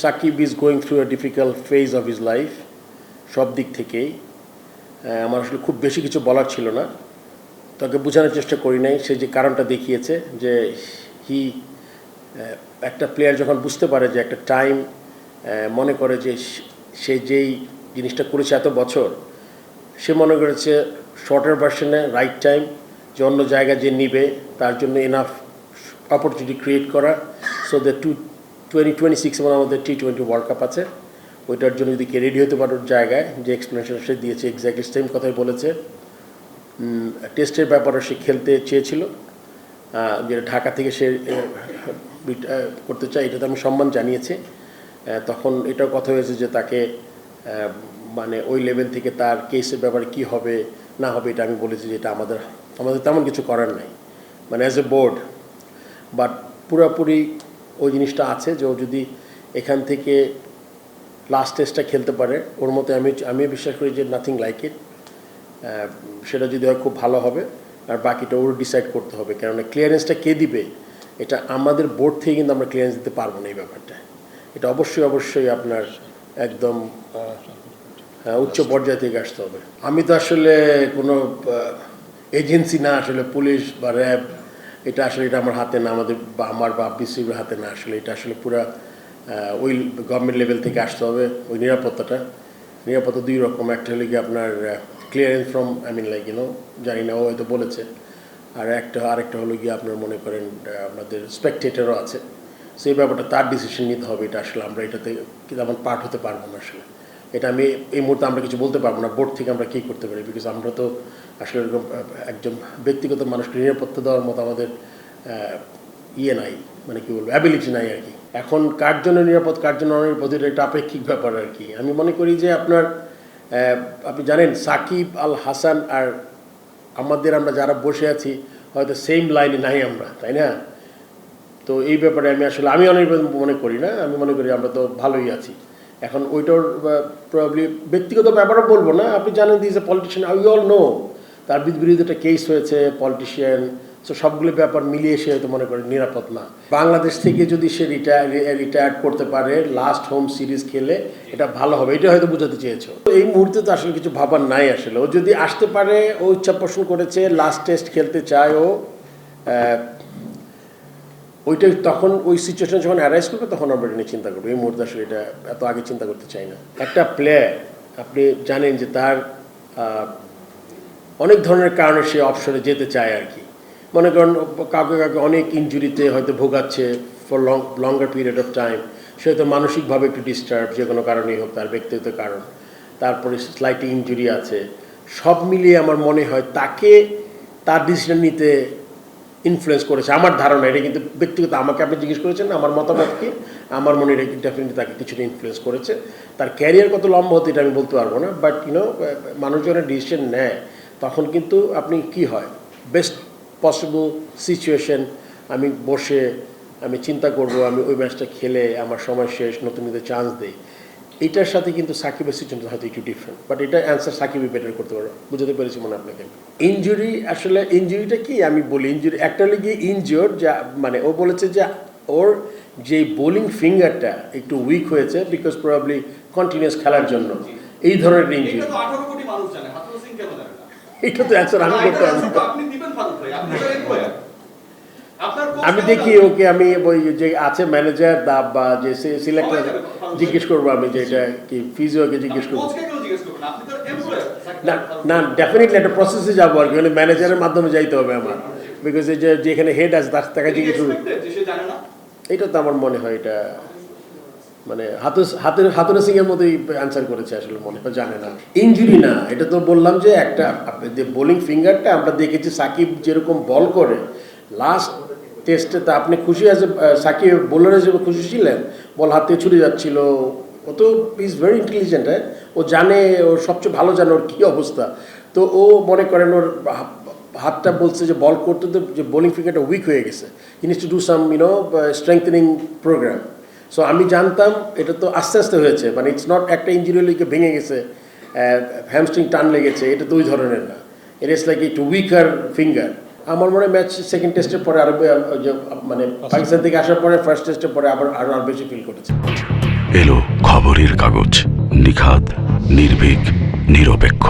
Shakib is going through a difficult phase of is life সব দিক থেকেই। আমার আসলে খুব বেশি কিছু বলার ছিল না। তাকে বোঝানোর চেষ্টা করি নাই, সে যে কারণটা দেখিয়েছে যে হি একটা প্লেয়ার যখন বুঝতে পারে যে একটা টাইম মনে করে যে সে- যেই জিনিসটা করেছে এত বছর, সে মনে করেছে শর্টার ভার্সনে রাইট টাইম যে অন্য জায়গায় যে নিবে, তার জন্য এনাফ অপরচুনিটি ক্রিয়েট করা so the two twenty twenty six আমাদের টি টোয়েন্টি ওয়ার্ল্ড কাপ আছে। ওইটার জন্য যদি রেডি হতে পারো জায়গায়, যে এক্সপ্লেনেশন সে দিয়েছে এক্স্যাক্টলি সেম কথাই বলেছে। টেস্টের ব্যাপারে সে খেলতে চেয়েছিল। যেটা ঢাকা থেকে সে করতে চায়, এটাতে আমি সম্মান জানিয়েছি। তখন এটাও কথা হয়েছে যে তাকে মানে ওই লেভেল থেকে তার কেসের ব্যাপারে কি হবে, না হবে, এটা আমি বলেছি যে এটা আমাদের আমাদের তেমন কিছু করার নাই। মানে অ্যাজ এ বোর্ড বাট পুরোপুরি ওই জিনিসটা আছে যে ও যদি এখান থেকে লাস্ট টেস্টটা খেলতে পারে ওর মতে আমি আমি বিশ্বাস করি যে নাথিং লাইক ইট সেটা যদি হয় খুব ভালো হবে আর বাকিটা ওর ডিসাইড করতে হবে। কেননা ক্লিয়ারেন্সটা কে দিবে এটা আমাদের বোর্ড থেকে কিন্তু আমরা ক্লিয়ারেন্স দিতে পারব না এই ব্যাপারটা এটা অবশ্যই অবশ্যই আপনার একদম হ্যাঁ, উচ্চ পর্যায় থেকে আসতে হবে। আমি তো আসলে কোনো এজেন্সি না আসলে পুলিশ বা র্যাব এটা আসলে এটা আমার হাতে না আমাদের বা আমার বা বিসিবির হাতে না আসলে এটা আসলে পুরা ওই গভর্নমেন্ট লেভেল থেকে আসতে হবে ওই নিরাপত্তাটা। নিরাপত্তা দুই রকম একটা হলো কি আপনার clearance from I mean like you know জানি না ও হয়তো বলেছে। আর একটা আরেকটা হলো গিয়ে আপনার মনে করেন আহ, আমাদের স্পেকটেটারও আছে। সেই ব্যাপারটা তার ডিসিশন নিতে হবে এটা আসলে আমরা এটাতে তেমন পার্ট হতে পারব না আসলে। এটা আমি এই মুহূর্তে আমরা কিছু বলতে পারব না, বোর্ড থেকে আমরা কী করতে পারি? বিকজ আমরা তো আসলে এরকম একজন ব্যক্তিগত মানুষকে নিরাপত্তা দেওয়ার মতো আমাদের ইয়ে নাই মানে কি বলব অ্যাবিলিটি নাই আর কি। এখন কার জন্য নিরাপদ, কার জন্য অনিরাপদ, এটা একটা আপেক্ষিক ব্যাপার আর কি। আমি মনে করি যে আপনার আপনি জানেন, সাকিব আল হাসান আর আমাদের আমরা যারা বসে আছি, হয়তো সেম লাইনে নাই আমরা, তাই না? তো এই ব্যাপারে আমি আসলে, আমি অনেক মনে করি না, আমি মনে করি আমরা তো ভালোই আছি। এখন ওইটার প্রবলি ব্যক্তিগত ব্যাপারও বলব না। আপনি জানেন this a politician I all know তার বিরুদ্ধে একটা কেস হয়েছে পলিটিশিয়ান সো সবগুলো ব্যাপার মিলিয়ে সে হয়তো মনে করে নিরাপদ না। বাংলাদেশ থেকে যদি সে রিটায়ার রিটায়ার করতে পারে লাস্ট হোম সিরিজ খেলে, এটা ভালো হবে। এটা হয়তো বোঝাতে চেয়েছো। এই মুহূর্তে তো আসলে কিছু ভাবার নাই আসলে। ও যদি আসতে পারে, ও ইচ্ছা পোষণ করেছে লাস্ট টেস্ট খেলতে চায় ও ওইটা তখন ওই সিচুয়েশন যখন অ্যারাইজ করবে, তখন আমরা এটা নিয়ে চিন্তা করব। এই মুহূর্তে আসলে এটা এত আগে চিন্তা করতে চাই না। একটা প্লেয়ার আপনি জানেন যে তার অনেক ধরনের কারণে সে অপশনে যেতে চায় আর কি। মনে করেন, কাউকে কাউকে অনেক ইঞ্জুরিতে হয়তো ভোগাচ্ছে for long longer period of time সে হয়তো মানসিকভাবে একটু ডিস্টার্ব যে কোনো কারণেই হোক, তার ব্যক্তিগত কারণ। তারপরে স্লাইটলি ইঞ্জুরি আছে। সব মিলিয়ে আমার মনে হয় তাকে, তার ডিসিশন নিতে ইনফ্লুয়েন্স করেছে। আমার ধারণা, এটা কিন্তু ব্যক্তিগত, আমাকে আপনি জিজ্ঞেস করেছেন আমার মতামত কি? আমার মনে এটা ডেফিনেটলি তাকে কিছুটা ইনফ্লুয়েন্স করেছে। তার ক্যারিয়ার কত লম্বা হতে এটা আমি বলতে পারব না বাট ইউনো মানুষজনের ডিসিশন নেয়, তখন কিন্তু আপনি কি হয়? বেস্ট পসিবল সিচুয়েশন আমি বসে, আমি চিন্তা করব, আমি ওই ম্যাচটা খেলে আমার সময় শেষ নতুনদের চান্স দেই। এটার সাথে কিন্তু সাকিবের সিচুয়েশন হয়তো একটু ডিফারেন্ট বাট এটা অ্যান্সার সাকিবই বেটার করতে পারো বুঝতে পেরেছি মনে আপনাকে। ইনজুরি আসলে ইনজুরিটা কি? আমি বলি ইনজুরি একটা হলে গিয়ে ইনজিওর যা মানে ও বলেছে যে ওর যে বোলিং ফিঙ্গারটা একটু উইক হয়েছে বিকজ প্রবাবলি কন্টিনিউস খেলার জন্য। এই ধরনের ইনজুরি এটা তো 18 কোটি মানুষ জানে হাতুরু সিং কেন জানে না? এটা তো অ্যান্সার আমি করতে পারব। coach আমি দেখি ওকে আমি ওই যে আছে ম্যানেজার দা বা যে সিলেক্টর জিজ্ঞেস করব আমি যে এটা কি ফিজিওকে জিজ্ঞেস করব? না না ডেফিনেটলি একটা প্রসেসে যাব আর কি মানে ম্যানেজারের মাধ্যমে যাইতে হবে আমার। বিকজ এই যে যেখানে হেড আছে তার এটা জিজ্ঞেস করব? এটা তো আমার মনে হয় এটা মানে হাতুর হাতের হাতুরে সিং এর মতোই অ্যান্সার করেছে আসলে মনে হয় জানে না। ইঞ্জুরি না এটা তো বললাম যে একটা যে বোলিং ফিঙ্গারটা আমরা দেখেছি সাকিব যেরকম বল করে লাস্ট টেস্টে তা আপনি খুশি আছে সাকিব বোলার হিসেবে খুশি ছিলেন? বল হাত ছুটে যাচ্ছিল। ও তো ইজ ভেরি ইন্টেলিজেন্ট হ্যাঁ? ও জানে, ও সবচেয়ে ভালো জানে ওর কী অবস্থা। তো ও মনে করেন ওর হাতটা বলছে যে বল করতে তো যে বোলিং ফিঙ্গারটা উইক হয়ে গেছে। জিনিস to do some you know strengthening program so আমি জানতাম, এটা তো আস্তে আস্তে হয়েছে। মানে ইটস নট একটা ইঞ্জুরি লিগে ভেঙে গেছে হ্যামস্ট্রিং টান লেগেছে, এটা তো ওই ধরনের না। ইট ইস লাইক একটু উইকার ফিঙ্গার আমার মনে ম্যাচ সেকেন্ড টেস্টের পরে আরও মানে পাকিস্তান থেকে আসার পরে ফার্স্ট টেস্টের পরে আবার আরও, আর বেশি ফিল করেছে। এলো খবরের কাগজ, নিখাদ, নির্ভীক, নিরপেক্ষ।